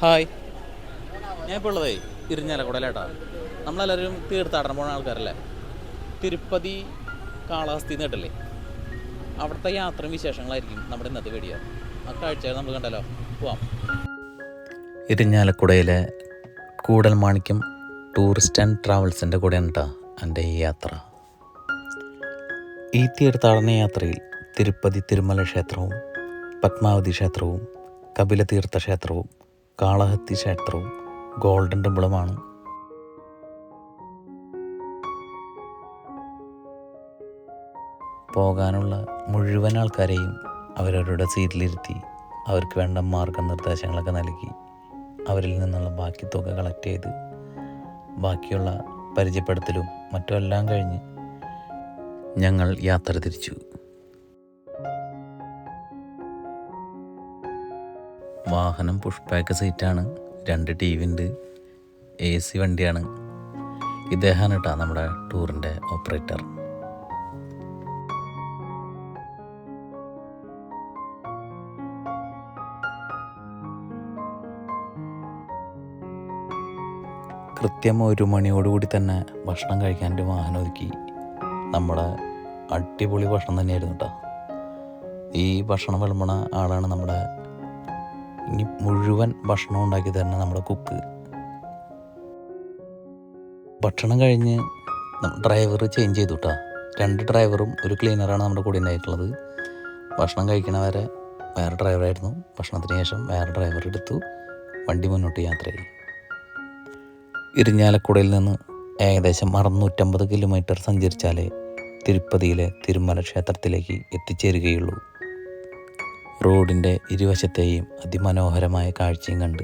Hi. ഞാൻ ഇപ്പോൾ ഉള്ളതേ ഇരിഞ്ഞാലക്കുടലേട്ടാ നമ്മളെല്ലാവരും തീർത്ഥാടനം പോകുന്ന ആൾക്കാരല്ലേ? തിരുപ്പതി കാളഹസ്തി കേട്ടില്ലേ? അവിടുത്തെ യാത്രയും വിശേഷങ്ങളായിരിക്കും നമ്മുടെ ഇന്നത്തെ വീഡിയോ ആ കാഴ്ചകൾ നമ്മൾ കണ്ടല്ലോ. പോവാം. ഇരിഞ്ഞാലക്കുടയിലെ കൂടൽമാണിക്യം ടൂറിസ്റ്റ് ആൻഡ് ട്രാവൽസിന്റെ കൂടെയാണ് കേട്ടോ എന്റെ ഈ യാത്ര. ഈ തീർത്ഥാടന യാത്രയിൽ തിരുപ്പതി തിരുമല ക്ഷേത്രവും പത്മാവതി ക്ഷേത്രവും കപിലതീർത്ഥ ക്ഷേത്രവും കാളഹത്തി ക്ഷേത്രവും ഗോൾഡൻ ടെമ്പിളുമാണ്. പോകാനുള്ള മുഴുവൻ ആൾക്കാരെയും അവരവരുടെ സീറ്റിലിരുത്തി അവർക്ക് വേണ്ട മാർഗനിർദ്ദേശങ്ങളൊക്കെ നൽകി അവരിൽ നിന്നുള്ള ബാക്കി തുക കളക്ട് ചെയ്ത് ബാക്കിയുള്ള പരിചയപ്പെടുത്തലും മറ്റുമെല്ലാം കഴിഞ്ഞ് ഞങ്ങൾ യാത്ര തിരിച്ചു. വാഹനം പുഷ് പാക്ക് സീറ്റാണ് രണ്ട് ടി വി ഉണ്ട് എ സി വണ്ടിയാണ്. ഇദ്ദേഹമാണ് കേട്ടോ നമ്മുടെ ടൂറിന്റെ ഓപ്പറേറ്റർ കൃത്യം ഒരു മണിയോടുകൂടി തന്നെ ഭക്ഷണം കഴിക്കാൻ ഒരു വാഹനം ഒരുക്കി. നമ്മുടെ അടിപൊളി ഭക്ഷണം തന്നെയായിരുന്നു കേട്ടോ ഈ ഭക്ഷണം വിളമ്പണ ആളാണ് നമ്മുടെ ഇനി മുഴുവൻ ഭക്ഷണം ഉണ്ടാക്കി തരണം നമ്മുടെ കുക്ക്. ഭക്ഷണം കഴിഞ്ഞ് ഡ്രൈവർ ചേഞ്ച് ചെയ്തു കേട്ടോ രണ്ട് ഡ്രൈവറും ഒരു ക്ലീനറാണ് നമ്മുടെ കൂടെ ഉണ്ടായിട്ടുള്ളത്. ഭക്ഷണം കഴിക്കണവരെ വേറെ ഡ്രൈവറായിരുന്നു ഭക്ഷണത്തിന് ശേഷം വേറെ ഡ്രൈവർ എടുത്തു. വണ്ടി മുന്നോട്ട് യാത്രയായി. ഇരിഞ്ഞാലക്കുടയിൽ നിന്ന് ഏകദേശം അറുന്നൂറ്റമ്പത് കിലോമീറ്റർ സഞ്ചരിച്ചാലേ തിരുപ്പതിയിലെ തിരുമല ക്ഷേത്രത്തിലേക്ക് എത്തിച്ചേരുകയുള്ളൂ. റോഡിന്റെ ഇരുവശത്തെയും അതിമനോഹരമായ കാഴ്ചയും കണ്ട്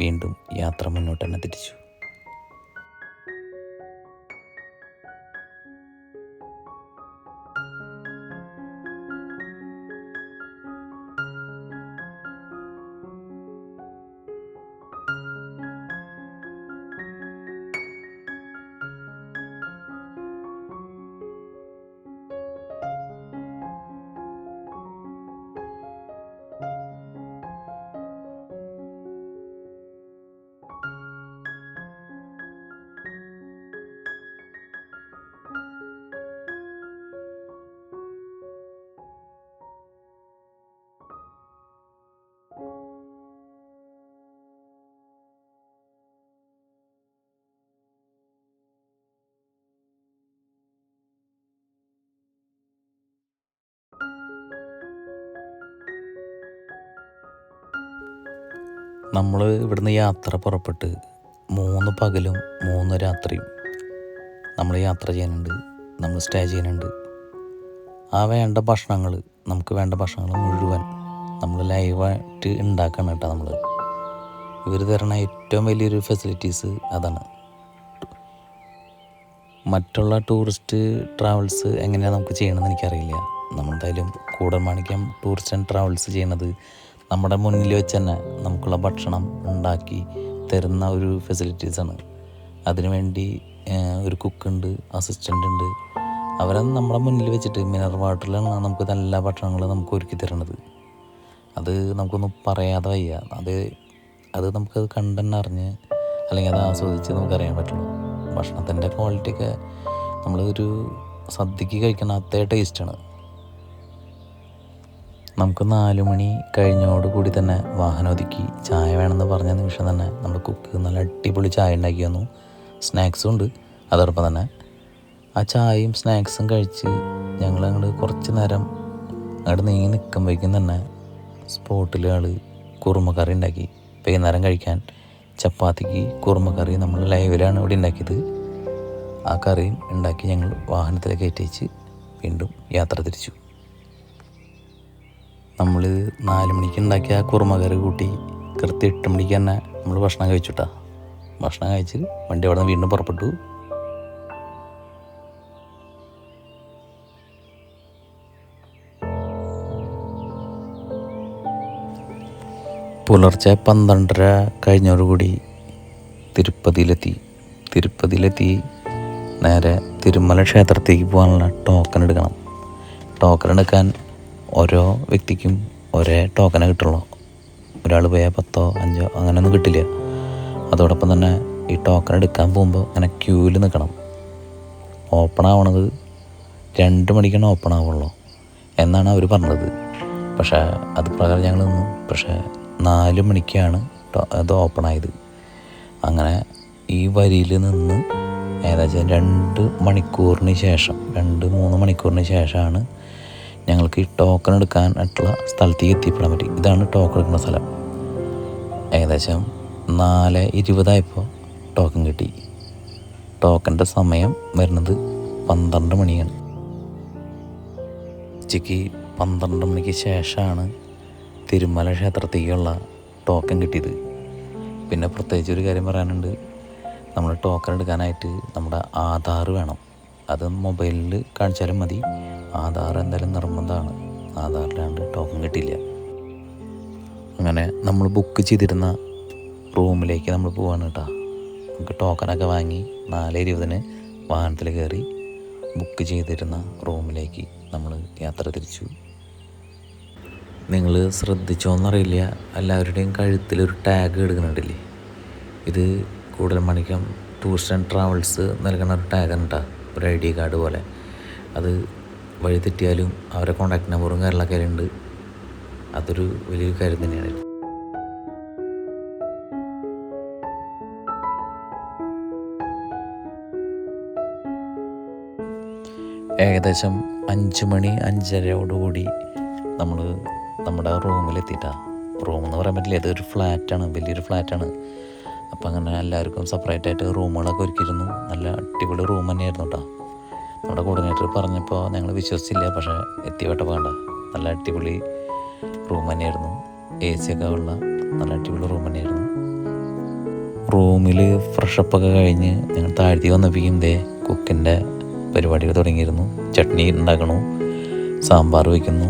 വീണ്ടും യാത്ര മുന്നോട്ട് തന്നെ തിരിച്ചു. നമ്മൾ ഇവിടുന്ന് യാത്ര പുറപ്പെട്ട് മൂന്ന് പകലും മൂന്ന് രാത്രിയും നമ്മൾ യാത്ര ചെയ്യാനുണ്ട് നമ്മൾ സ്റ്റേ ചെയ്യാനുണ്ട് ആ വേണ്ട ഭക്ഷണങ്ങൾ നമുക്ക് വേണ്ട ഭക്ഷണങ്ങൾ മുഴുവൻ നമ്മൾ ലൈവായിട്ട് ഉണ്ടാക്കണം കേട്ടോ നമ്മൾ ഇവർ തരണ ഏറ്റവും വലിയൊരു ഫെസിലിറ്റീസ് അതാണ്. മറ്റുള്ള ടൂറിസ്റ്റ് ട്രാവൽസ് എങ്ങനെയാണ് നമുക്ക് ചെയ്യണമെന്ന് എനിക്കറിയില്ല. നമ്മളെന്തായാലും കൂടൽമാണിക്യം ടൂറിസ്റ്റ് ആൻഡ് ട്രാവൽസ് ചെയ്യണത് നമ്മുടെ മുന്നിൽ വെച്ച് തന്നെ നമുക്കുള്ള ഭക്ഷണം ഉണ്ടാക്കി തരുന്ന ഒരു ഫെസിലിറ്റീസാണ് അതിനുവേണ്ടി വേണ്ടി ഒരു കുക്കുണ്ട് അസിസ്റ്റന്റ് ഉണ്ട്. അവരെ നമ്മുടെ മുന്നിൽ വെച്ചിട്ട് മിനറൽ വാട്ടറിലാണ് നമുക്ക് നല്ല ഭക്ഷണങ്ങൾ നമുക്ക് ഒരുക്കി തരണത് അത് നമുക്കൊന്നും പറയാതെ വയ്യ. അത് അത് നമുക്കത് കണ്ടെന്നെ അറിഞ്ഞ് അല്ലെങ്കിൽ അത് ആസ്വദിച്ച് നമുക്കറിയാൻ പറ്റുള്ളൂ. ഭക്ഷണത്തിന്റെ ക്വാളിറ്റിയൊക്കെ നമ്മളൊരു സദ്യക്ക് കഴിക്കുന്ന അതേ ടേസ്റ്റാണ് നമുക്ക് നാല് മണി കഴിഞ്ഞോടുകൂടി തന്നെ വാഹനം ഒതുക്കി ചായ വേണമെന്ന് പറഞ്ഞ നിമിഷം തന്നെ നമ്മുടെ കുക്ക് നല്ല അടിപൊളി ചായ ഉണ്ടാക്കി തന്നു. സ്നാക്സും ഉണ്ട്. അതോടൊപ്പം തന്നെ ആ ചായയും സ്നാക്സും കഴിച്ച് ഞങ്ങൾ അങ്ങോട്ട് കുറച്ച് നേരം അങ്ങോട്ട് നീങ്ങി നിൽക്കുമ്പോഴേക്കും തന്നെ സ്പോട്ടിൽ ആൾ കുറുമക്കറി ഉണ്ടാക്കി. വൈകുന്നേരം കഴിക്കാൻ ചപ്പാത്തിക്ക് കുറുമക്കറി നമ്മൾ ലൈവിലാണ് ഇവിടെ ഉണ്ടാക്കിയത്. ആ കറിയും ഉണ്ടാക്കി ഞങ്ങൾ വാഹനത്തിലേക്ക് ഏറ്റിച്ച് വീണ്ടും യാത്ര തിരിച്ചു. നമ്മൾ നാല് മണിക്ക് ഉണ്ടാക്കിയ ആ കുറുമകറി കൂട്ടി കൃത്യം എട്ട് മണിക്ക് തന്നെ നമ്മൾ ഭക്ഷണം കഴിച്ചുട്ടാ. ഭക്ഷണം കഴിച്ച് വണ്ടി അവിടെ നിന്ന് വീണ്ടും പുറപ്പെട്ടു. പുലർച്ചെ പന്ത്രണ്ടര കഴിഞ്ഞോടുകൂടി തിരുപ്പതിയിലെത്തി. തിരുപ്പതിയിലെത്തി നേരെ തിരുമല ക്ഷേത്രത്തേക്ക് പോകാനുള്ള ടോക്കൺ എടുക്കണം. ടോക്കൺ എടുക്കാൻ ഓരോ വ്യക്തിക്കും ഒരേ ടോക്കനെ കിട്ടുള്ളൂ. ഒരാൾ പോയാൽ പത്തോ അഞ്ചോ അങ്ങനെയൊന്നും കിട്ടില്ല. അതോടൊപ്പം തന്നെ ഈ ടോക്കൺ എടുക്കാൻ പോകുമ്പോൾ അങ്ങനെ ക്യൂവിൽ നിൽക്കണം ഓപ്പൺ ആവണത് രണ്ട് മണിക്കാണ് ഓപ്പൺ ആവുള്ളൂ എന്നാണ് അവർ പറഞ്ഞത്. പക്ഷേ അത് പ്രകാരം ഞങ്ങൾ നിന്നു. പക്ഷേ നാല് മണിക്കാണ് അത് ഓപ്പൺ ആയത്. അങ്ങനെ ഈ വരിയിൽ നിന്ന് ഏകദേശം രണ്ട് മണിക്കൂറിന് ശേഷം രണ്ട് മൂന്ന് മണിക്കൂറിന് ശേഷമാണ് ഞങ്ങൾക്ക് ഈ ടോക്കൺ എടുക്കാനായിട്ടുള്ള സ്ഥലത്തേക്ക് എത്തിപ്പെടാൻ പറ്റി. ഇതാണ് ടോക്കൺ എടുക്കുന്ന സ്ഥലം. ഏകദേശം നാല് ഇരുപതായപ്പോൾ ടോക്കൺ കിട്ടി. ടോക്കന്റെ സമയം വരുന്നത് പന്ത്രണ്ട് മണിയാണ്. ഉച്ചയ്ക്ക് പന്ത്രണ്ട് മണിക്ക് ശേഷമാണ് തിരുമല ക്ഷേത്രത്തേക്കുള്ള ടോക്കൺ കിട്ടിയത്. പിന്നെ പ്രത്യേകിച്ച് ഒരു കാര്യം പറയാനുണ്ട്. നമ്മൾ ടോക്കൺ എടുക്കാനായിട്ട് നമ്മുടെ ആധാർ വേണം. അത് മൊബൈലിൽ കാണിച്ചാലും മതി. ആധാർ എന്തായാലും നിർബന്ധമാണ്. ആധാറിലാണ്ട് ടോക്കൺ കിട്ടില്ല അങ്ങനെ നമ്മൾ ബുക്ക് ചെയ്തിരുന്ന റൂമിലേക്ക് നമ്മൾ പോവാണ് കേട്ടോ. നമുക്ക് ടോക്കണൊക്കെ വാങ്ങി നാല് ഇരുപതിന് വാഹനത്തിൽ കയറി ബുക്ക് ചെയ്തിരുന്ന റൂമിലേക്ക് നമ്മൾ യാത്ര തിരിച്ചു. നിങ്ങൾ ശ്രദ്ധിച്ചോന്നറിയില്ല എല്ലാവരുടെയും കഴുത്തിലൊരു ടാഗ് എടുക്കുന്നുണ്ടല്ലേ? ഇത് കൂടുതൽ മണിക്കം ടൂറിസ്റ്റ് ആൻഡ് ട്രാവൽസ് നൽകുന്ന ഒരു ടാഗ് ഉണ്ടാ ഒരു ഐ ഡി കാർഡ് പോലെ. അത് വഴി തെറ്റിയാലും അവരെ കോൺടാക്ട് നമ്പറും കാര്യങ്ങളൊക്കെ ഉണ്ട് അതൊരു വലിയൊരു കാര്യം തന്നെയാണ്. ഏകദേശം അഞ്ച് മണി അഞ്ചരയോടുകൂടി നമ്മൾ നമ്മുടെ റൂമിലെത്തിയിട്ടാണ് റൂം എന്ന് പറയാൻ പറ്റില്ല ഇതൊരു ഫ്ലാറ്റാണ് വലിയൊരു ഫ്ലാറ്റാണ്. അപ്പം അങ്ങനെ എല്ലാവർക്കും സെപ്പറേറ്റ് ആയിട്ട് റൂമുകളൊക്കെ ഒരുക്കിയിരുന്നു. നല്ല അടിപൊളി റൂം തന്നെയായിരുന്നു കേട്ടോ നമ്മുടെ കോർഡിനേറ്റർ പറഞ്ഞപ്പോൾ ഞങ്ങൾ വിശ്വസിച്ചില്ല. പക്ഷേ എത്തിവട്ടം വേണ്ട നല്ല അടിപൊളി റൂം തന്നെയായിരുന്നു. എ സി ഒക്കെ ഉള്ള നല്ല അടിപൊളി റൂം തന്നെയായിരുന്നു. റൂമിൽ ഫ്രഷപ്പൊക്കെ കഴിഞ്ഞ് ഞങ്ങൾ താഴ്ത്തി വന്നപ്പോഴേക്കും ദേ കുക്കിന്റെ പരിപാടികൾ തുടങ്ങിയിരുന്നു. ചട്നി ഉണ്ടാക്കണു സാമ്പാർ വയ്ക്കുന്നു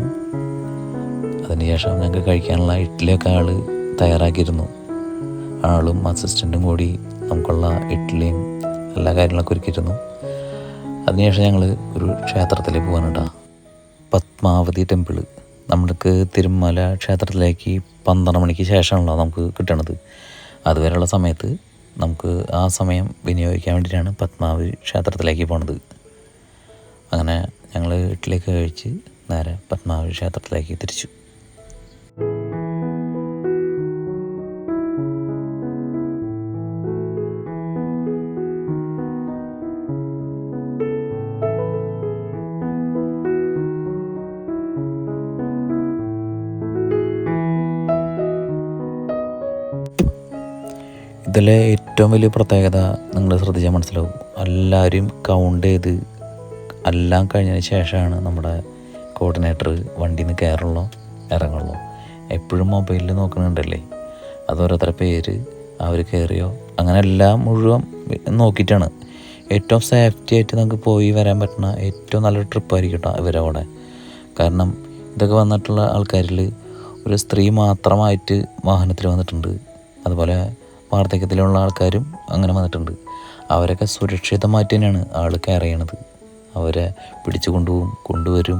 അതിനുശേഷം ഞങ്ങൾക്ക് കഴിക്കാനുള്ള ഇഡ്ഡലിയൊക്കെ ആൾ തയ്യാറാക്കിയിരുന്നു. ആളും അസിസ്റ്റന്റും കൂടി നമുക്കുള്ള ഇഡ്ഡലിയും എല്ലാ കാര്യങ്ങളൊക്കെ ഒരുക്കിയിരുന്നു. അതിനുശേഷം ഞങ്ങൾ ഒരു ക്ഷേത്രത്തിൽ പോകാനുണ്ടാ പത്മാവതി ടെമ്പിൾ നമ്മൾക്ക് തിരുമല ക്ഷേത്രത്തിലേക്ക് പന്ത്രണ്ട് മണിക്ക് ശേഷമാണല്ലോ നമുക്ക് കിട്ടണത്. അതുവരെയുള്ള സമയത്ത് നമുക്ക് ആ സമയം വിനിയോഗിക്കാൻ വേണ്ടിയിട്ടാണ് പത്മാവതി ക്ഷേത്രത്തിലേക്ക് പോണത്. അങ്ങനെ ഞങ്ങൾ വീട്ടിലേക്ക് കഴിച്ച് നേരെ പത്മാവതി ക്ഷേത്രത്തിലേക്ക് തിരിച്ചു. ഇതിലെ ഏറ്റവും വലിയ പ്രത്യേകത നിങ്ങൾ ശ്രദ്ധിച്ചാൽ മനസ്സിലാവും. എല്ലാവരും കൗണ്ട് ചെയ്ത് എല്ലാം കഴിഞ്ഞതിന് ശേഷമാണ് നമ്മുടെ കോർഡിനേറ്റർ വണ്ടിയിൽ നിന്ന് കയറുള്ളൂ ഇറങ്ങുള്ളൂ എപ്പോഴും മൊബൈലിൽ നോക്കുന്നുണ്ടല്ലേ? അത് ഓരോരുത്തരുടെ പേര് അവർ കയറിയോ അങ്ങനെ എല്ലാം മുഴുവൻ നോക്കിയിട്ടാണ്. ഏറ്റവും സേഫ്റ്റി ആയിട്ട് നമുക്ക് പോയി വരാൻ പറ്റുന്ന ഏറ്റവും നല്ലൊരു ട്രിപ്പായിരിക്കും കേട്ടോ ഇവരവിടെ കാരണം ഇതൊക്കെ വന്നിട്ടുള്ള ആൾക്കാരിൽ ഒരു സ്ത്രീ മാത്രമായിട്ട് വാഹനത്തിൽ വന്നിട്ടുണ്ട്. അതുപോലെ വാർദ്ധക്യത്തിലുള്ള ആൾക്കാരും അങ്ങനെ വന്നിട്ടുണ്ട്. അവരൊക്കെ സുരക്ഷിതമായിട്ട് തന്നെയാണ് ആൾ കെയർ ചെയ്യണത് അവരെ പിടിച്ചു കൊണ്ടുപോകും കൊണ്ടുവരും.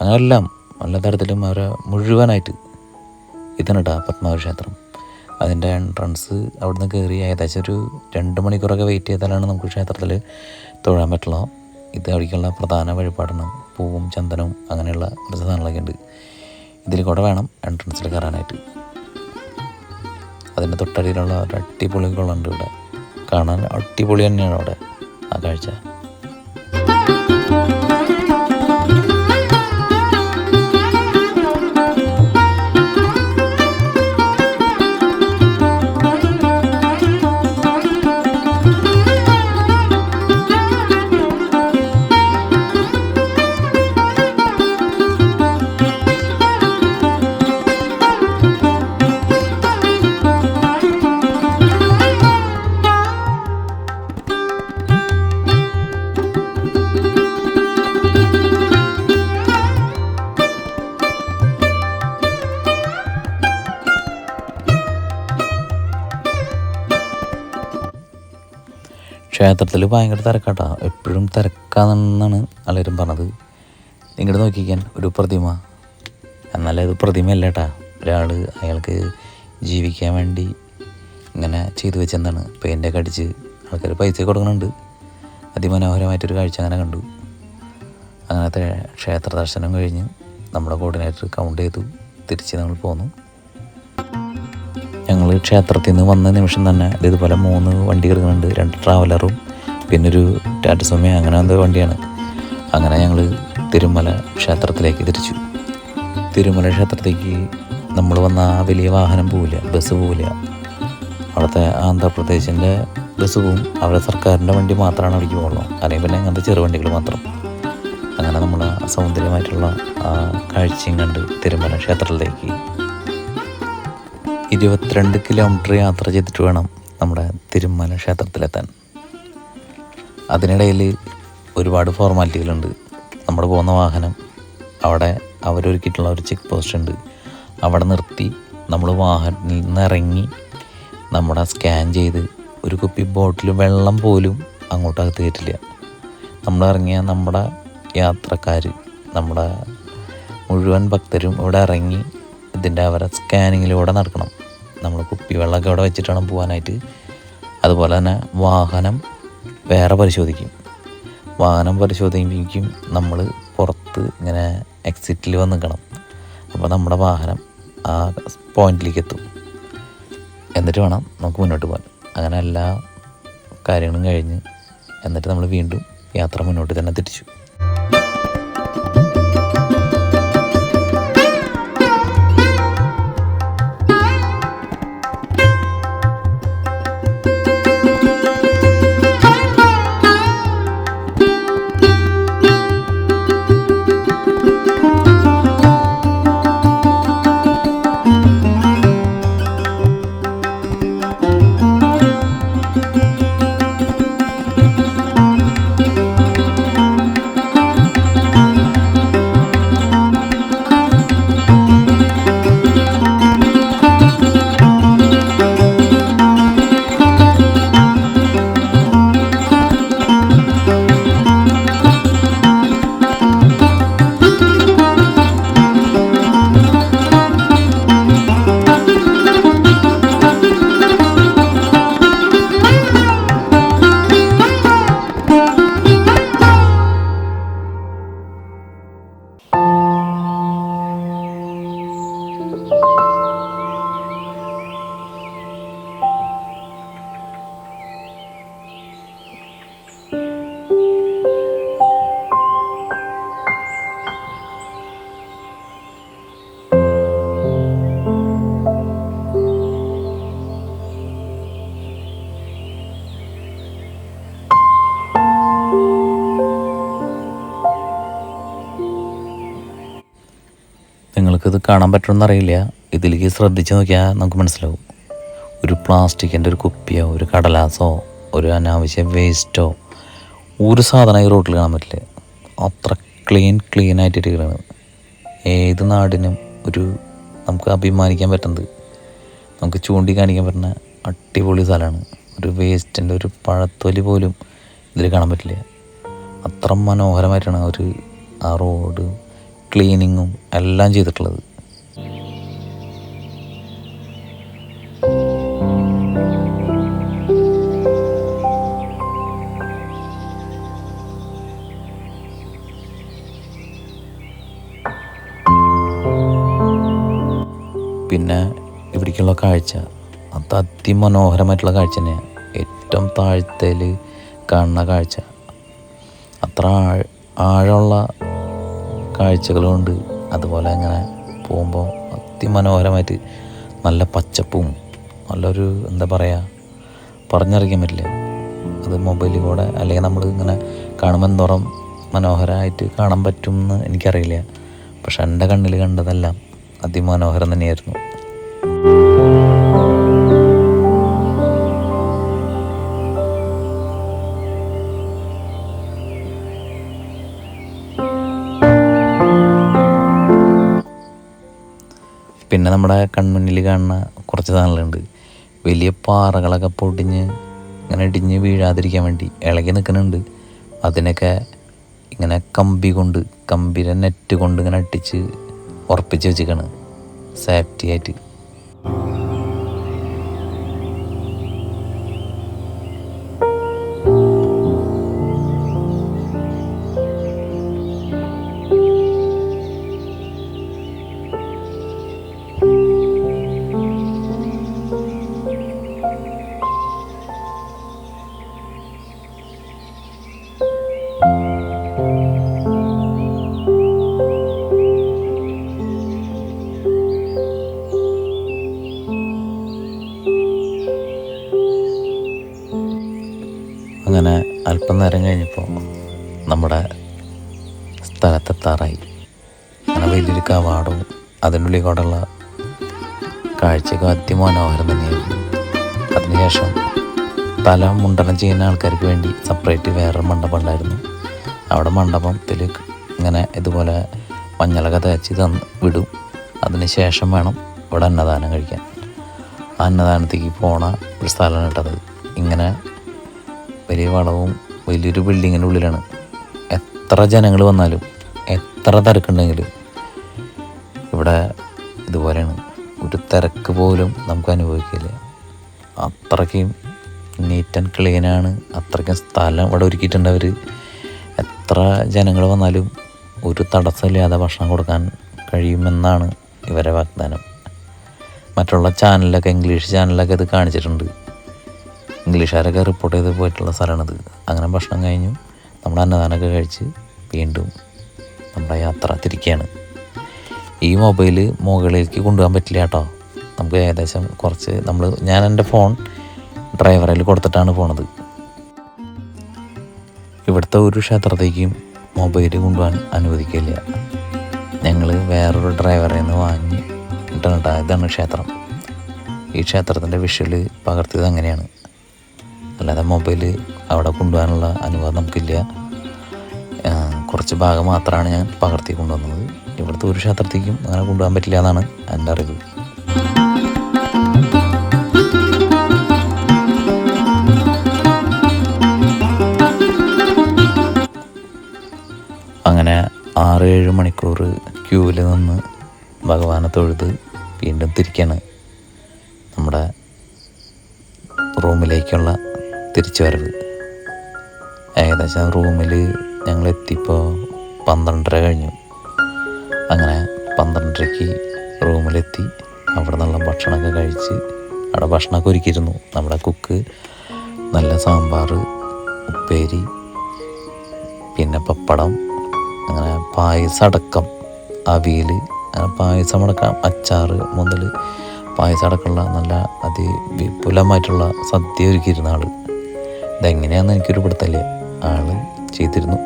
അങ്ങനെല്ലാം നല്ല തരത്തിലും അവരെ മുഴുവനായിട്ട് ഇതാണ് കേട്ടോ പത്മാവതി ക്ഷേത്രം അതിന്റെ എൻട്രൻസ് അവിടുന്ന് കയറി ഏകദേശം ഒരു രണ്ട് മണിക്കൂറൊക്കെ വെയിറ്റ് ചെയ്താലാണ് നമുക്ക് ക്ഷേത്രത്തിൽ തൊഴാൻ പറ്റുള്ളൂ. ഇത് അവിടേക്കുള്ള പ്രധാന വഴിപാടാണ്. പൂവും ചന്ദനവും അങ്ങനെയുള്ള കുറച്ച് സാധനങ്ങളൊക്കെ ഉണ്ട്. ഇതിൽ കൂടെ വേണം എൻട്രൻസിൽ കയറാനായിട്ട്. അതിന്റെ തൊട്ടടിയിലുള്ള ഒരു അടിപൊളി കുളമുണ്ട് ഇവിടെ. കാണാൻ അടിപൊളി തന്നെയാണ് അവിടെ ആ കാഴ്ച. ക്ഷേത്രത്തിൽ ഭയങ്കര തിരക്കാട്ടാ. എപ്പോഴും തിരക്കാണെന്നാണ് എല്ലാവരും പറഞ്ഞത്. ഇങ്ങോട്ട് നോക്കിക്കാൻ ഒരു പ്രതിമ. എന്നാൽ ഇത് പ്രതിമയല്ല ഒരാൾ അയാൾക്ക് ജീവിക്കാൻ വേണ്ടി ഇങ്ങനെ ചെയ്തു വെച്ചെന്താണ് പെയിന്റൊക്കെ അടിച്ച് ആൾക്കാർ പൈസ കൊടുക്കുന്നുണ്ട്. അതിമനോഹരമായിട്ടൊരു കാഴ്ച അങ്ങനെ കണ്ടു. അങ്ങനത്തെ ക്ഷേത്ര ദർശനം കഴിഞ്ഞ് നമ്മുടെ കോർഡിനേറ്റർ കൗണ്ട് ചെയ്തു. തിരിച്ച് നമ്മൾ പോന്നു. ഞങ്ങൾ ക്ഷേത്രത്തിൽ നിന്ന് വന്ന നിമിഷം തന്നെ ഇതുപോലെ മൂന്ന് വണ്ടി കിടക്കുന്നുണ്ട് രണ്ട് ട്രാവലറും പിന്നെ ഒരു ടാറ്റ സുമ അങ്ങനെ എന്തോ വണ്ടിയാണ്. അങ്ങനെ ഞങ്ങൾ തിരുമല ക്ഷേത്രത്തിലേക്ക് തിരിച്ചു. തിരുമല ക്ഷേത്രത്തേക്ക് നമ്മൾ വന്ന ആ വലിയ വാഹനം പോവില്ല ബസ് പോവില്ല. അവിടുത്തെ ആന്ധ്രാപ്രദേശിന്റെ ബസ് പോവും. അവരുടെ സർക്കാരിന്റെ വണ്ടി മാത്രമാണ് അവിടേക്ക് പോകുള്ളൂ അല്ലെങ്കിൽ പിന്നെ അങ്ങനത്തെ ചെറുവണ്ടികൾ മാത്രം. അങ്ങനെ നമ്മൾ സൗന്ദര്യമായിട്ടുള്ള കാഴ്ചയും കണ്ട് തിരുമല ക്ഷേത്രത്തിലേക്ക് ഇരുപത്തിരണ്ട് കിലോമീറ്റർ യാത്ര ചെയ്തിട്ട് വേണം നമ്മുടെ തിരുമല ക്ഷേത്രത്തിലെത്താൻ. അതിനിടയിൽ ഒരുപാട് ഫോർമാലിറ്റികളുണ്ട് നമ്മൾ പോകുന്ന വാഹനം അവിടെ അവരൊരുക്കിയിട്ടുള്ള ഒരു ചെക്ക് പോസ്റ്റ് ഉണ്ട്. അവിടെ നിർത്തി നമ്മൾ വാഹനത്തിൽ നിന്ന് ഇറങ്ങി നമ്മുടെ സ്കാൻ ചെയ്ത് ഒരു കുപ്പി ബോട്ടിൽ വെള്ളം പോലും അങ്ങോട്ടകത്ത് കയറ്റില്ല. നമ്മൾ ഇറങ്ങിയ നമ്മുടെ യാത്രക്കാർ നമ്മുടെ മുഴുവൻ ഭക്തരും ഇവിടെ ഇറങ്ങി ഇതിന്റെ അവരെ സ്കാനിങ്ങിലൂടെ നടക്കണം. നമ്മൾ കുപ്പി വെള്ളമൊക്കെ അവിടെ വെച്ചിട്ട് വേണം പോകാനായിട്ട് അതുപോലെ തന്നെ വാഹനം വേറെ പരിശോധിക്കും. വാഹനം പരിശോധിക്കും നമ്മൾ പുറത്ത് ഇങ്ങനെ എക്സിറ്റിൽ വന്ന് നിൽക്കണം അപ്പോൾ നമ്മുടെ വാഹനം ആ പോയിന്റിലേക്ക് എത്തും. എന്നിട്ട് വേണം നമുക്ക് മുന്നോട്ട് പോകാൻ. അങ്ങനെ എല്ലാ കാര്യങ്ങളും കഴിഞ്ഞ് എന്നിട്ട് നമ്മൾ വീണ്ടും യാത്ര മുന്നോട്ട് തന്നെ തിരിച്ചു. നിങ്ങൾക്കിത് കാണാൻ പറ്റുമെന്ന് അറിയില്ല. ഇതിലേക്ക് ശ്രദ്ധിച്ച് നോക്കിയാൽ നമുക്ക് മനസ്സിലാവും. ഒരു പ്ലാസ്റ്റിക്കിന്റെ ഒരു കുപ്പിയോ ഒരു കടലാസോ ഒരു അനാവശ്യ വേസ്റ്റോ ഒരു സാധനം ഈ റോട്ടിൽ കാണാൻ പറ്റില്ല. അത്ര ക്ലീൻ ക്ലീൻ ആയിട്ട് ഇരിക്കുകയാണ് ഏത് നാടിനും ഒരു നമുക്ക് അഭിമാനിക്കാൻ പറ്റുന്നത് നമുക്ക് ചൂണ്ടിക്കാണിക്കാൻ പറ്റുന്ന അടിപൊളി സ്ഥലമാണ്. ഒരു വേസ്റ്റിന്റെ ഒരു പഴത്തൊലി പോലും ഇതിൽ കാണാൻ പറ്റില്ല. അത്ര മനോഹരമായിട്ടാണ് ഒരു ആ റോഡ് ക്ലീനിങ്ങും എല്ലാം ചെയ്തിട്ടുള്ളത്. പിന്നെ ഇവിടേക്കുള്ള കാഴ്ച അത് അതിമനോഹരമായിട്ടുള്ള കാഴ്ച തന്നെയാണ് ഏറ്റവും താഴ്ത്തയിൽ കാണുന്ന കാഴ്ച. അത്ര ആഴ ആഴമുള്ള കാഴ്ചകളുണ്ട് അതുപോലെ അങ്ങനെ പോകുമ്പോൾ അതിമനോഹരമായിട്ട് നല്ല പച്ചപ്പും നല്ലൊരു എന്താ പറയുക പറഞ്ഞറിയിക്കാൻ പറ്റില്ല. അത് മൊബൈലിൽ കൂടെ അല്ലെങ്കിൽ നമ്മൾ ഇങ്ങനെ കാണുമ്പോൾ എന്തോരം മനോഹരമായിട്ട് കാണാൻ പറ്റുമെന്ന് എനിക്കറിയില്ല. പക്ഷെ എന്റെ കണ്ണിൽ കണ്ടതെല്ലാം അതിമനോഹരം തന്നെയായിരുന്നു. പിന്നെ നമ്മുടെ കൺമുന്നിൽ കാണുന്ന കുറച്ച് സാധനങ്ങളുണ്ട്. വലിയ പാറകളൊക്കെ പൊടിഞ്ഞ് ഇങ്ങനെ ഇടിഞ്ഞ് വീഴാതിരിക്കാൻ വേണ്ടി ഇളകി നിൽക്കുന്നുണ്ട്. അതിനൊക്കെ ഇങ്ങനെ കമ്പി കൊണ്ട് കമ്പിയുടെ നെറ്റ് കൊണ്ട് ഇങ്ങനെ അട്ടിച്ച് ഉറപ്പിച്ച് വെച്ചേക്കാണ് സേഫ്റ്റി ആയിട്ട്. കഴിഞ്ഞപ്പോൾ നമ്മുടെ സ്ഥലത്തെത്താറായി. അങ്ങനെ വലിയൊരു കവാടവും അതിനുള്ളിൽ കൂടെയുള്ള കാഴ്ചയൊക്കെ അതിമനോഹരം തന്നെയായിരുന്നു അതിനുശേഷം തല മുണ്ടനം ചെയ്യുന്ന ആൾക്കാർക്ക് വേണ്ടി സെപ്പറേറ്റ് വേറെ മണ്ഡപം ഉണ്ടായിരുന്നു. അവിടെ മണ്ഡപത്തിൽ ഇങ്ങനെ ഇതുപോലെ മഞ്ഞളൊക്കെ തേച്ച് തന്ന് വിടും. അതിന് ശേഷം വേണം ഇവിടെ അന്നദാനം കഴിക്കാൻ. ആ അന്നദാനത്തേക്ക് പോണ ഒരു സ്ഥലമാണ് കേട്ടത്. ഇങ്ങനെ വലിയ വളവും വലിയൊരു ബിൽഡിങ്ങിന്റെ ഉള്ളിലാണ്. എത്ര ജനങ്ങൾ വന്നാലും എത്ര തിരക്കുണ്ടെങ്കിലും ഇവിടെ ഇതുപോലെയാണ്. ഒരു തിരക്ക് പോലും നമുക്ക് അനുഭവിക്കില്ല. അത്രയ്ക്കും നീറ്റ് ആൻഡ് ക്ലീനാണ് അത്രയ്ക്കും സ്ഥലം ഇവിടെ ഒരുക്കിയിട്ടുണ്ട് അവർ എത്ര ജനങ്ങൾ വന്നാലും ഒരു തടസ്സമില്ലാതെ ഭക്ഷണം കൊടുക്കാൻ കഴിയുമെന്നാണ് ഇവരെ വാഗ്ദാനം. മറ്റുള്ള ചാനലിലൊക്കെ ഇംഗ്ലീഷ് ചാനലിലൊക്കെ ഇത് കാണിച്ചിട്ടുണ്ട്. ഇംഗ്ലീഷുകാരൊക്കെ റിപ്പോർട്ട് ചെയ്ത് പോയിട്ടുള്ള സ്ഥലമാണിത് അങ്ങനെ ഭക്ഷണം കഴിഞ്ഞു. നമ്മൾ അന്നദാനമൊക്കെ കഴിച്ച് വീണ്ടും നമ്മുടെ യാത്ര തിരിക്കുകയാണ്. ഈ മൊബൈൽ മുകളിലേക്ക് കൊണ്ടുപോകാൻ പറ്റില്ല കേട്ടോ. നമുക്ക് ഏകദേശം കുറച്ച് നമ്മൾ ഞാൻ എന്റെ ഫോൺ ഡ്രൈവറിൽ കൊടുത്തിട്ടാണ് പോണത്. ഇവിടുത്തെ ഒരു ക്ഷേത്രത്തേക്കും മൊബൈൽ കൊണ്ടുപോകാൻ അനുവദിക്കില്ല. ഞങ്ങൾ വേറൊരു ഡ്രൈവറിൽ നിന്ന് വാങ്ങി ഇട്ടാണ് ഇതാണ് ക്ഷേത്രം. ഈ ക്ഷേത്രത്തിന്റെ വിഷ്വൽ പകർത്തിയത് അങ്ങനെയാണ്. അല്ലാതെ മൊബൈൽ അവിടെ കൊണ്ടുപോകാനുള്ള അനുവാദം നമുക്കില്ല. കുറച്ച് ഭാഗം മാത്രമാണ് ഞാൻ പകർത്തി കൊണ്ടുവന്നത്. ഇവിടുത്തെ ഒരു ക്ഷേത്രത്തേക്കും അങ്ങനെ കൊണ്ടുപോകാൻ പറ്റില്ല എന്നാണ് എന്റെ അറിവ്. അങ്ങനെ ആറ് ഏഴ് മണിക്കൂർ ക്യൂവിൽ നിന്ന് ഭഗവാനെ തൊഴുത് വീണ്ടും തിരിക്കാണ് നമ്മുടെ റൂമിലേക്കുള്ള തിരിച്ചുവരവ്. ഏകദേശം റൂമിൽ ഞങ്ങൾ എത്തിയപ്പോൾ പന്ത്രണ്ടര കഴിഞ്ഞു. അങ്ങനെ പന്ത്രണ്ടരയ്ക്ക് റൂമിലെത്തി. അവിടെ നല്ല ഭക്ഷണമൊക്കെ കഴിച്ച് അവിടെ ഭക്ഷണമൊക്കെ ഒരുക്കിയിരുന്നു. നമ്മുടെ കുക്ക് നല്ല സാമ്പാർ ഉപ്പേരി പിന്നെ പപ്പടം അങ്ങനെ പായസം അടക്കം അവിയൽ അങ്ങനെ പായസം അടക്കം അച്ചാർ മുതൽ പായസം അടക്കമുള്ള നല്ല അതിവിപുലമായിട്ടുള്ള സദ്യ ഒരുക്കിയിരുന്ന ആൾ ഇതെങ്ങനെയാണെന്ന് എനിക്കൊരു പിടുത്തല്ല ആൾ ചെയ്തിരുന്നു.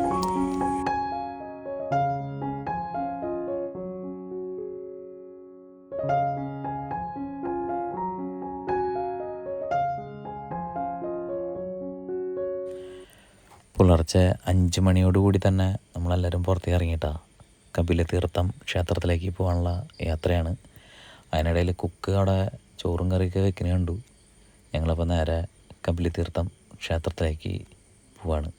പുലർച്ചെ അഞ്ച് മണിയോടുകൂടി തന്നെ നമ്മളെല്ലാവരും പുറത്തേക്ക് ഇറങ്ങിയിട്ടാ. കപില തീർത്ഥം ക്ഷേത്രത്തിലേക്ക് പോകാനുള്ള യാത്രയാണ്. അതിനിടയിൽ കുക്ക് അവിടെ ചോറും കറിയൊക്കെ വെക്കുന്ന കണ്ടു. ഞങ്ങളപ്പോൾ നേരെ കപില തീർത്ഥം ക്ഷേത്രത്തിലേക്ക് പോവാണ്.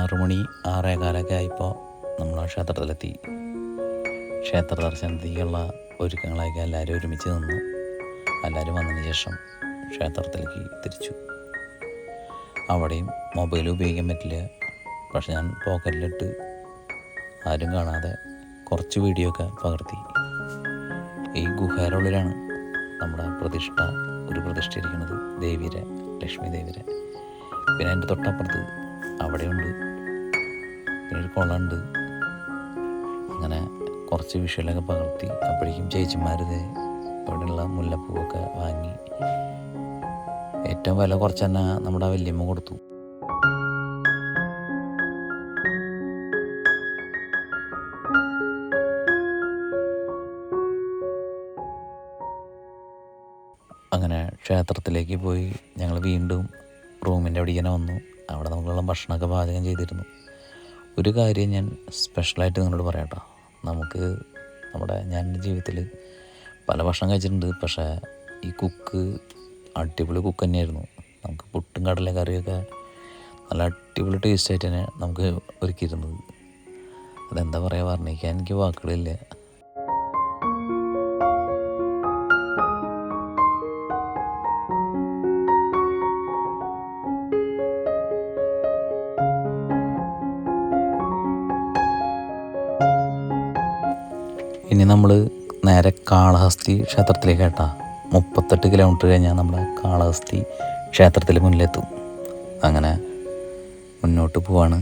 ആറു മണി ആറേകാലൊക്കെ ആയപ്പോൾ നമ്മൾ ആ ക്ഷേത്രത്തിലെത്തി. ക്ഷേത്ര ദർശനത്തേക്കുള്ള ഒരുക്കങ്ങളൊക്കെ എല്ലാവരും ഒരുമിച്ച് നിന്നു എല്ലാവരും വന്നതിന് ശേഷം ക്ഷേത്രത്തിലേക്ക് തിരിച്ചു. അവിടെയും മൊബൈൽ ഉപയോഗിക്കാൻ പറ്റില്ല. പക്ഷെ ഞാൻ പോക്കറ്റിലിട്ട് ആരും കാണാതെ കുറച്ച് വീഡിയോ ഒക്കെ പകർത്തി. ഈ ഗുഹയുടെ നമ്മുടെ പ്രതിഷ്ഠ ഒരു പ്രതിഷ്ഠ ഇരിക്കുന്നത്. ദേവിയുടെ ലക്ഷ്മി ദേവിയുടെ. പിന്നെ എന്റെ തൊട്ടപ്പുറത്ത് അവിടെയുണ്ട് പിന്നെ ഒരു കുളമുണ്ട് അങ്ങനെ കുറച്ച് വിഷ്വലൊക്കെ പകർത്തി അപ്പോഴേക്കും ചേച്ചിമാരിത് ഇവിടെയുള്ള മുല്ലപ്പൂവൊക്കെ വാങ്ങി. ഏറ്റവും വില കുറച്ച് തന്നെ നമ്മുടെ വല്യമ്മ കൊടുത്തു. അങ്ങനെ ക്ഷേത്രത്തിലേക്ക് പോയി ഞങ്ങൾ വീണ്ടും റൂമിന്റെ അവിടെ ഇങ്ങനെ വന്നു. അവിടെ നമുക്കുള്ള ഭക്ഷണമൊക്കെ പാചകം ചെയ്തിരുന്നു. ഒരു കാര്യം ഞാൻ സ്പെഷ്യലായിട്ട് നിങ്ങളോട് പറയാട്ടോ. നമുക്ക് നമ്മുടെ ഞാൻ എന്റെ ജീവിതത്തിൽ പല ഭക്ഷണം കഴിച്ചിട്ടുണ്ട്. പക്ഷേ ഈ കുക്ക് അടിപൊളി കുക്ക് തന്നെയായിരുന്നു. നമുക്ക് പുട്ടും കടല കറിയൊക്കെ നല്ല അടിപൊളി ടേസ്റ്റ് ആയിട്ട് തന്നെ നമുക്ക് ഒരുക്കിയിരുന്നത്. അതെന്താ പറയുക വർണിക്കാൻ എനിക്ക് വാക്കുകളില്ല. കാളഹസ്തി ക്ഷേത്രത്തിലേക്ക് കേട്ടാ. മുപ്പത്തെട്ട് കിലോമീറ്റർ കഴിഞ്ഞാൽ നമ്മുടെ കാളഹസ്തി ക്ഷേത്രത്തിൽ മുന്നിലെത്തും. അങ്ങനെ മുന്നോട്ട് പോവാണ്.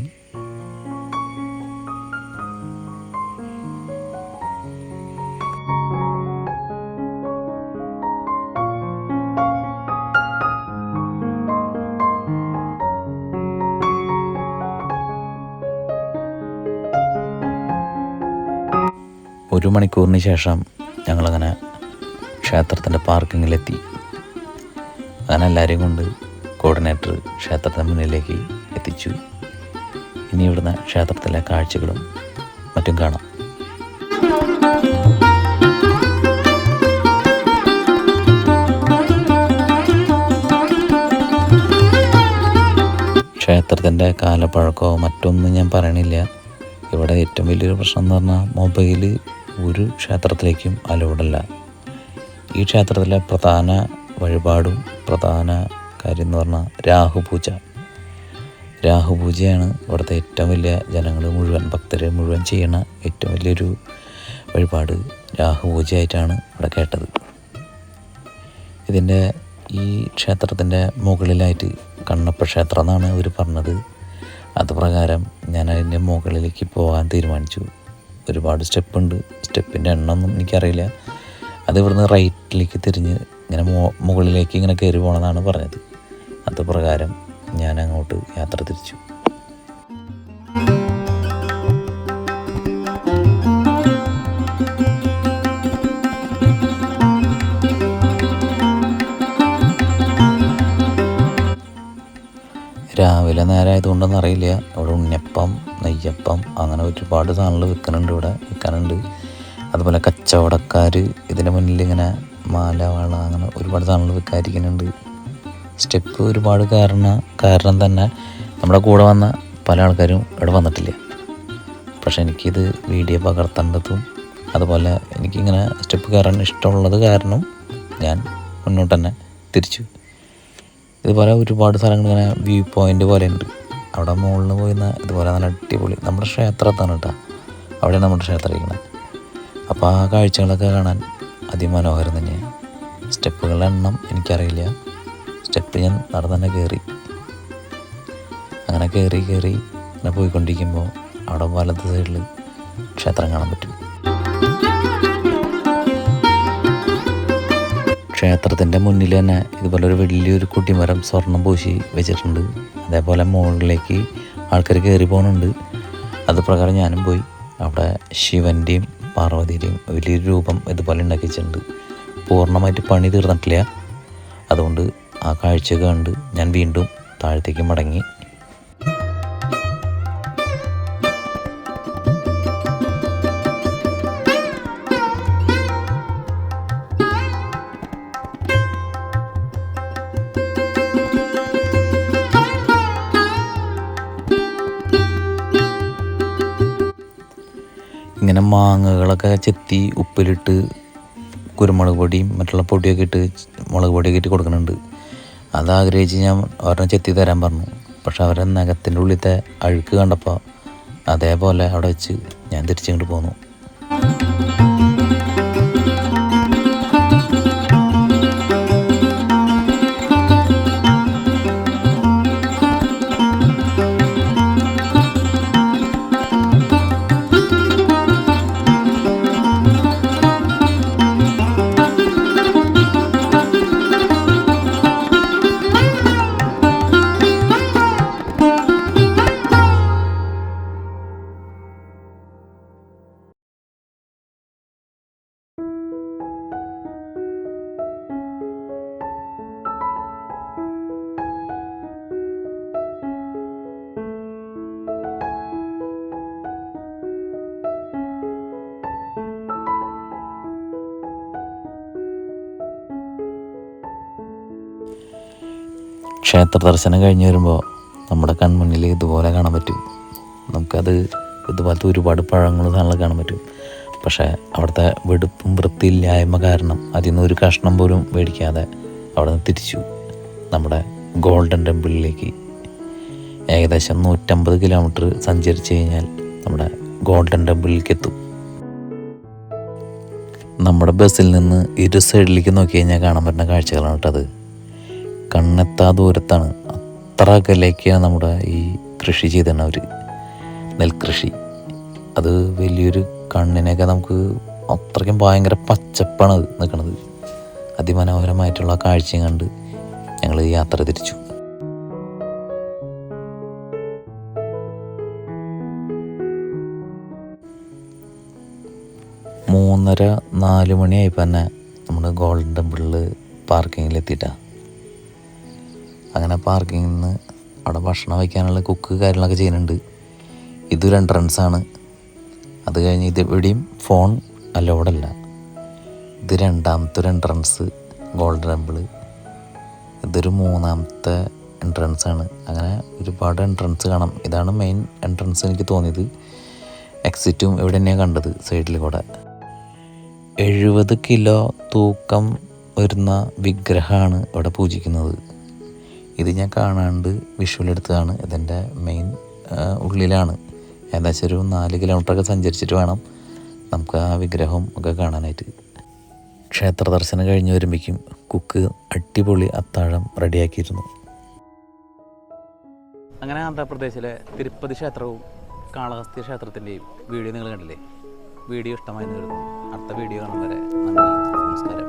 ഒരു മണിക്കൂറിന് ശേഷം ഞങ്ങളങ്ങനെ ക്ഷേത്രത്തിന്റെ പാർക്കിങ്ങിലെത്തി. അങ്ങനെ എല്ലാവരെയും കൊണ്ട് കോർഡിനേറ്റർ ക്ഷേത്രത്തിന് മുന്നിലേക്ക് എത്തിച്ചു. ഇനി ഇവിടുന്ന് ക്ഷേത്രത്തിലെ കാഴ്ചകളും മറ്റും കാണാം. ക്ഷേത്രത്തിന്റെ കാലപ്പഴക്കമോ മറ്റൊന്നും ഞാൻ പറയണില്ല. ഇവിടെ ഏറ്റവും വലിയൊരു പ്രശ്നം എന്ന് പറഞ്ഞാൽ മൊബൈൽ ഒരു ക്ഷേത്രത്തിലേക്കും അലൗഡല്ല. ഈ ക്ഷേത്രത്തിലെ പ്രധാന വഴിപാടും പ്രധാന കാര്യം എന്ന് പറഞ്ഞാൽ രാഹുപൂജ. രാഹുപൂജയാണ് ഇവിടുത്തെ ഏറ്റവും വലിയ ജനങ്ങൾ മുഴുവൻ ഭക്തരെ മുഴുവൻ ചെയ്യണ ഏറ്റവും വലിയൊരു വഴിപാട് രാഹുപൂജയായിട്ടാണ് ഇവിടെ കേട്ടത്. ഇതിന്റെ ഈ ക്ഷേത്രത്തിന്റെ മുകളിലായിട്ട് കണ്ണപ്പ ക്ഷേത്രം എന്നാണ് അവർ പറഞ്ഞത്. അത് പ്രകാരം ഞാൻ അതിന്റെ മുകളിലേക്ക് പോകാൻ തീരുമാനിച്ചു. ഒരുപാട് സ്റ്റെപ്പ് ഉണ്ട് സ്റ്റെപ്പിന്റെ എണ്ണമൊന്നും എനിക്കറിയില്ല. അത് ഇവിടുന്ന് റൈറ്റിലേക്ക് തിരിഞ്ഞ് ഇങ്ങനെ മുകളിലേക്ക് ഇങ്ങനെ കയറി പോകണമെന്നാണ് പറഞ്ഞത്. അത് പ്രകാരം ഞാൻ അങ്ങോട്ട് യാത്ര തിരിച്ചു. രാവിലെ നേരമായതുകൊണ്ടൊന്നും അറിയില്ല. ഇവിടെ ഉണ്ണിയപ്പം നെയ്യപ്പം അങ്ങനെ ഒരുപാട് സാധനങ്ങൾ വിൽക്കുന്നുണ്ട് ഇവിടെ വിൽക്കാനുണ്ട്. അതുപോലെ കച്ചവടക്കാർ ഇതിന്റെ മുന്നിൽ ഇങ്ങനെ മാല വള അങ്ങനെ ഒരുപാട് സാധനങ്ങൾ വിൽക്കാതിരിക്കുന്നുണ്ട്. സ്റ്റെപ്പ് ഒരുപാട് കാരണം കാരണം തന്നെ നമ്മുടെ കൂടെ വന്ന പല ആൾക്കാരും ഇവിടെ വന്നിട്ടില്ല. പക്ഷേ എനിക്കിത് വീഡിയോ പകർത്തേണ്ടതും അതുപോലെ എനിക്കിങ്ങനെ സ്റ്റെപ്പ് കയറാൻ ഇഷ്ടമുള്ളത് കാരണം ഞാൻ മുന്നോട്ട് തന്നെ തിരിച്ചു. ഇതുപോലെ ഒരുപാട് സ്ഥലങ്ങൾ ഇങ്ങനെ വ്യൂ പോയിന്റ് പോലെ ഉണ്ട്. അവിടെ മുകളിൽ പോയി ഇതുപോലെ നല്ല അടിപൊളി നമ്മുടെ ക്ഷേത്രത്താണ് കേട്ടോ. അവിടെയാണ് നമ്മുടെ ക്ഷേത്രം ഇരിക്കുന്നത്. അപ്പോൾ ആ കാഴ്ചകളൊക്കെ കാണാൻ അതിമനോഹരം തന്നെയാണ് സ്റ്റെപ്പുകളുടെ എണ്ണം എനിക്കറിയില്ല. സ്റ്റെപ്പ് ഞാൻ നടന്ന് തന്നെ കയറി. അങ്ങനെ കയറി കയറി അങ്ങനെ പോയിക്കൊണ്ടിരിക്കുമ്പോൾ അവിടെ വലത് സൈഡിൽ ക്ഷേത്രം കാണാൻ പറ്റും. ക്ഷേത്രത്തിന്റെ മുന്നിൽ തന്നെ ഇതുപോലൊരു വലിയൊരു കുട്ടിമരം സ്വർണം പൂശി വെച്ചിട്ടുണ്ട്. അതേപോലെ മുകളിലേക്ക് ആൾക്കാർ കയറി പോകുന്നുണ്ട് അത് പ്രകാരം ഞാനും പോയി. അവിടെ ശിവന്റെയും പാർവതിയുടെയും വലിയൊരു രൂപം ഇതുപോലെ ഉണ്ടാക്കിച്ചിട്ടുണ്ട് പൂർണമായിട്ട് പണി തീർന്നിട്ടില്ല. അതുകൊണ്ട് ആ കാഴ്ച കണ്ട് ഞാൻ വീണ്ടും താഴത്തേക്ക് മടങ്ങി. മാങ്ങകളൊക്കെ ചെത്തി ഉപ്പിലിട്ട് കുരുമുളക് പൊടിയും മറ്റുള്ള പൊടിയൊക്കെ ഇട്ട് മുളക് പൊടിയൊക്കെ ഇട്ട് കൊടുക്കുന്നുണ്ട്. അത് ആഗ്രഹിച്ച് ഞാൻ ഒരെണ്ണം ചെത്തി തരാൻ പറഞ്ഞു. പക്ഷെ അവരെ നഖത്തിന്റെ ഉള്ളിലത്തെ അഴുക്ക് കണ്ടപ്പോൾ അതേപോലെ അവിടെ വെച്ച് ഞാൻ തിരിച്ചിങ്ങോട്ട് പോന്നു. ക്ഷേത്ര ദർശനം കഴിഞ്ഞ് വരുമ്പോൾ നമ്മുടെ കൺമുന്നിൽ ഇതുപോലെ കാണാൻ പറ്റും. നമുക്കത് ഇതുപോലത്തെ ഒരുപാട് പഴങ്ങളും സാധനങ്ങൾ കാണാൻ പറ്റും. പക്ഷേ അവിടുത്തെ വെടുപ്പും വൃത്തിയില്ലായ്മ കാരണം അതിൽ നിന്ന് ഒരു കഷ്ണം പോലും മേടിക്കാതെ അവിടെ നിന്ന് തിരിച്ചു. നമ്മുടെ ഗോൾഡൻ ടെമ്പിളിലേക്ക്. ഏകദേശം നൂറ്റമ്പത് കിലോമീറ്റർ സഞ്ചരിച്ച് കഴിഞ്ഞാൽ നമ്മുടെ ഗോൾഡൻ ടെമ്പിളിലേക്ക് എത്തും. നമ്മുടെ ബസ്സിൽ നിന്ന് ഇരു സൈഡിലേക്ക് നോക്കി കഴിഞ്ഞാൽ കാണാൻ പറ്റുന്ന കാഴ്ചകളാണ് കേട്ടത് കണ്ണെത്താ ദൂരത്താണ്. അത്ര അകലേക്കാണ് നമ്മുടെ ഈ കൃഷി ചെയ്തിരുന്നവർ നെൽകൃഷി. അത് വലിയൊരു കണ്ണിനൊക്കെ നമുക്ക് അത്രയ്ക്കും ഭയങ്കര പച്ചപ്പാണ് അത് നിൽക്കുന്നത് അതിമനോഹരമായിട്ടുള്ള കാഴ്ചയും കണ്ട് ഞങ്ങൾ യാത്ര തിരിച്ചു. മൂന്നര നാല് മണിയായി തന്നെ നമ്മുടെ ഗോൾഡൻ ടെമ്പിളിൽ പാർക്കിങ്ങിൽ എത്തിയിട്ടാണ് അങ്ങനെ പാർക്കിങ്ങിൽ നിന്ന് അവിടെ ഭക്ഷണം വയ്ക്കാനുള്ള കുക്ക് കാര്യങ്ങളൊക്കെ ചെയ്യുന്നുണ്ട്. ഇതൊരു എൻട്രൻസ് ആണ്. അത് കഴിഞ്ഞ് ഇത് എവിടെയും ഫോൺ അലോഡല്ല ഇത് രണ്ടാമത്തെ ഒരു എൻട്രൻസ് ഗോൾഡൻ ടെമ്പിൾ ഇതൊരു മൂന്നാമത്തെ എൻട്രൻസ് ആണ്. അങ്ങനെ ഒരുപാട് എൻട്രൻസ് കാണാം. ഇതാണ് മെയിൻ എൻട്രൻസ് എനിക്ക് തോന്നിയത്. എക്സിറ്റും ഇവിടെ തന്നെയാണ് കണ്ടത് സൈഡിൽ കൂടെ. എഴുപത് കിലോ തൂക്കം വരുന്ന വിഗ്രഹമാണ് ഇവിടെ പൂജിക്കുന്നത്. ഇത് ഞാൻ കാണാണ്ട് വിഷ്വൽ എടുത്തതാണ്. ഇതിന്റെ മെയിൻ ഉള്ളിലാണ്. ഏകദേശം ഒരു നാല് കിലോമീറ്ററൊക്കെ സഞ്ചരിച്ചിട്ട് വേണം നമുക്ക് ആ വിഗ്രഹം ഒക്കെ കാണാനായിട്ട്. ക്ഷേത്ര ദർശനം കഴിഞ്ഞ് വരുമ്പോഴേക്കും കുക്ക് അടിപൊളി അത്താഴം റെഡിയാക്കിയിരുന്നു. അങ്ങനെ ആന്ധ്രാപ്രദേശിലെ തിരുപ്പതി ക്ഷേത്രവും കാളഹസ്തി ക്ഷേത്രത്തിന്റെയും വീഡിയോ നിങ്ങൾ കണ്ടില്ലേ? വീഡിയോ ഇഷ്ടമായി കരുതുന്നു. അടുത്ത വീഡിയോ കാണും വരെ നന്ദി നമസ്കാരം.